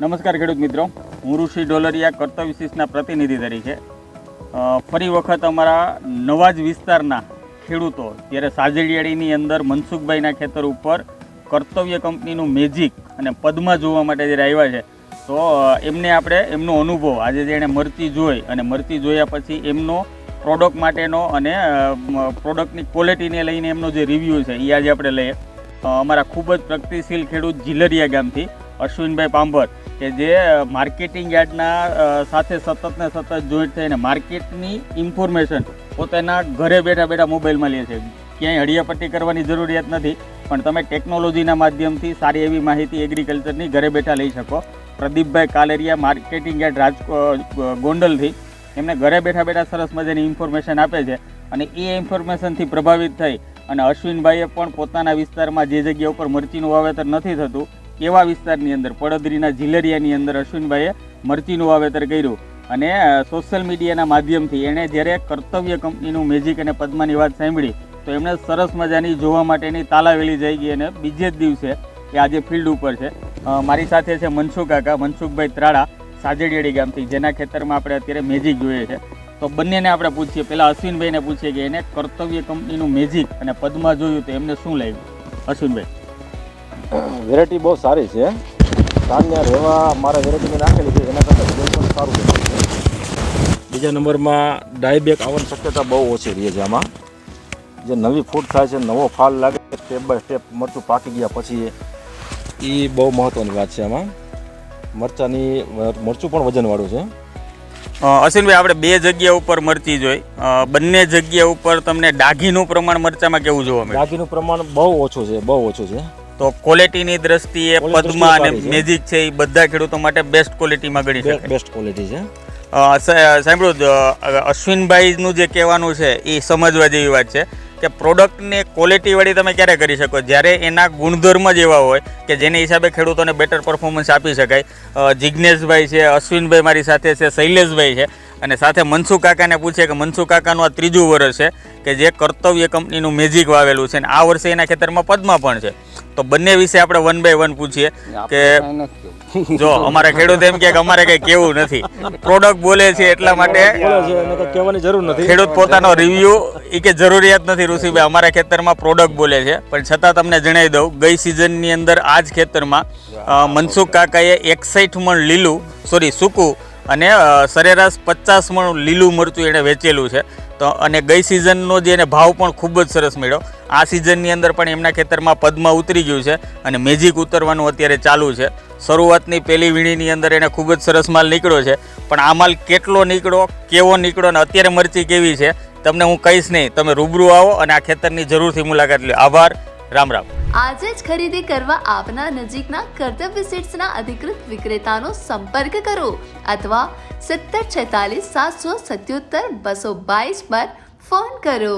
નમસ્કાર ખેડૂત મિત્રો. હું ઋષિ ડોલરિયા કર્તવ્ય વિશેષના પ્રતિનિધિ તરીકે. ફરી વખત અમારા નવા જ વિસ્તારના ખેડૂતો જ્યારે સાજડિયાળીની અંદર મનસુખભાઈના ખેતર ઉપર કર્તવ્ય કંપનીનું મેજિક અને પદ્મા જોવા માટે જ્યારે આવ્યા છે, તો એમને આપણે એમનો અનુભવ, આજે જેણે મરચી જોઈ અને મરચી જોયા પછી એમનો પ્રોડક્ટ માટેનો અને પ્રોડક્ટની ક્વોલિટીને લઈને એમનો જે રિવ્યૂ છે એ આજે આપણે લઈએ. અમારા ખૂબ જ પ્રગતિશીલ ખેડૂત જીલરિયા ગામથી. અશ્વિનભાઈ પાંભર, કે જે માર્કેટિંગ યાર્ડના સાથે સતત ને સતત જોઈન્ટ થઈને માર્કેટની ઇન્ફોર્મેશન પોતાના ઘરે બેઠા બેઠા મોબાઈલમાં લે છે. ક્યાંય હડિયાપટ્ટી કરવાની જરૂરિયાત નથી, પણ તમે ટેકનોલોજીના માધ્યમથી સારી એવી માહિતી એગ્રીકલ્ચરની ઘરે બેઠા લઈ શકો. પ્રદીપભાઈ કાલેરિયા, માર્કેટિંગ યાર્ડ રાજકોટ ગોંડલથી, એમને ઘરે બેઠા બેઠા સરસ મજાની ઇન્ફોર્મેશન આપે છે અને એ ઇન્ફોર્મેશનથી પ્રભાવિત થઈ અને અશ્વિનભાઈએ પણ પોતાના વિસ્તારમાં જે જગ્યા ઉપર મરચીનું વાવેતર નથી થતું એવા વિસ્તારની અંદર? પડદરીના ઝીલરિયાની અંદર અશ્વિનભાઈએ મરચીનું વાવેતર કર્યું અને સોશિયલ મીડિયાના માધ્યમથી એણે જ્યારે કર્તવ્ય કંપનીનું મેજિક અને પદ્માની વાત સાંભળી, તો એમણે સરસ મજાની જોવા માટેની તાલાવેલી જઈ ગઈ અને બીજે જ દિવસે એ આજે ફિલ્ડ ઉપર છે. મારી સાથે છે મનસુખ કાકા, મનસુખભાઈ ત્રાડા સાજડિયાળી ગામથી, જેના ખેતરમાં આપણે અત્યારે મેજિક જોઈએ છે. તો બંનેને આપણે પૂછીએ પહેલાં અશ્વિનભાઈને પૂછીએ કે એને કર્તવ્ય કંપનીનું મેજિક અને પદ્મા જોયું તો એમને શું લાગ્યું? અશ્વિનભાઈ. વેરાયટી બહુ સારી છે. ધાન્ય રહેવા મારા વેરાયટી મેં નાખેલી છે એના કરતાં રિઝલ્ટ સારું છે. બીજા નંબરમાં ડાયબેક આવવાની શક્યતા બહુ ઓછી રહે છે આમાં. જે નવી ફૂટ થાય છે નવો ફાલ લાગે સ્ટેપ બાય સ્ટેપ મરચું પાકી ગયા પછી એ બહુ મહત્ત્વની વાત છે આમાં. મરચાંની મરચું પણ વજનવાળું છે. અશ્વિનભાઈ આપણે બે જગ્યા ઉપર મરચી જોઈ. બંને જગ્યા ઉપર તમને ડાઘીનું પ્રમાણ મરચામાં કેવું જોવા મળે? ડાઘીનું પ્રમાણ બહુ ઓછું છે બહુ ઓછું છે. તો ક્વોલિટીની દ્રષ્ટિએ પદ્મા અને મેજિક છે. એ બધા ખેડૂતો માટે બેસ્ટ ક્વોલિટીમાં ગણી શકાય. બેસ્ટ ક્વોલિટી છે. સાંભળ્યું અશ્વિનભાઈનું જે કહેવાનું છે એ સમજવા જેવી વાત છે કે પ્રોડક્ટને ક્વોલિટીવાળી તમે ક્યારે કરી શકો? જ્યારે એના ગુણધર્મ જ એવા હોય કે જેને હિસાબે ખેડૂતોને બેટર પરફોર્મન્સ આપી શકાય જિજ્ઞેશભાઈ છે અશ્વિનભાઈ મારી સાથે છે શૈલેષભાઈ છે અને સાથે મનસુખ કાકાને પૂછે કે મનસુખ કાકાનું આ ત્રીજું વર્ષ છે કે જે કર્તવ્ય કંપનીનું મેજિક વાવેલું છે અને આ વર્ષે એના ખેતરમાં પદ્મા પણ છે. તો બંને વિશે આપણે વન બાય વન પૂછીએ કે જો અમારા ખેડૂત એમ કે અમારે કંઈ કેવું નથી. પ્રોડક્ટ બોલે છે એટલા માટે કહેવાની જરૂર નથી. ખેડૂત પોતાનો રિવ્યુ એ કે જરૂરિયાત નથી ઋષિભાઈ અમારા ખેતરમાં પ્રોડક્ટ બોલે છે. પણ છતાં તમને જણાવી દઉં ગઈ સિઝનની અંદર આ જ ખેતરમાં મનસુખ કાકાએ એકસાઈઠ મણ લીલું સોરી સૂકું અને સરેરાશ પચાસ મણ લીલું મરચું એણે વેચેલું છે. તો, અને ગઈ સિઝનનો જે એને ભાવ પણ ખૂબ જ સરસ મળ્યો. આ સિઝનની અંદર પણ એમના ખેતરમાં પદમાં ઉતરી ગયું છે અને મેજિક ઉતરવાનું અત્યારે ચાલુ છે. શરૂઆતની પહેલી વીણીની અંદર એને ખૂબ જ સરસ માલ નીકળ્યો છે. પણ આ માલ કેટલો નીકળો કેવો નીકળો અને અત્યારે મરચી કેવી છે, તમને હું કહીશ નહીં. તમે રૂબરૂ આવો અને આ ખેતરની જરૂરથી મુલાકાત લો. આભાર. રામ રામ. આજે જ ખરીદી કરવા આપના નજીકના કર્તવ્ય સીટ્સના અધિકૃત વિક્રેતાનો સંપર્ક કરો અથવા સત્તર છેતાલીસ સાતસો સત્યોતર બસો બાવીસ પર ફોન કરો.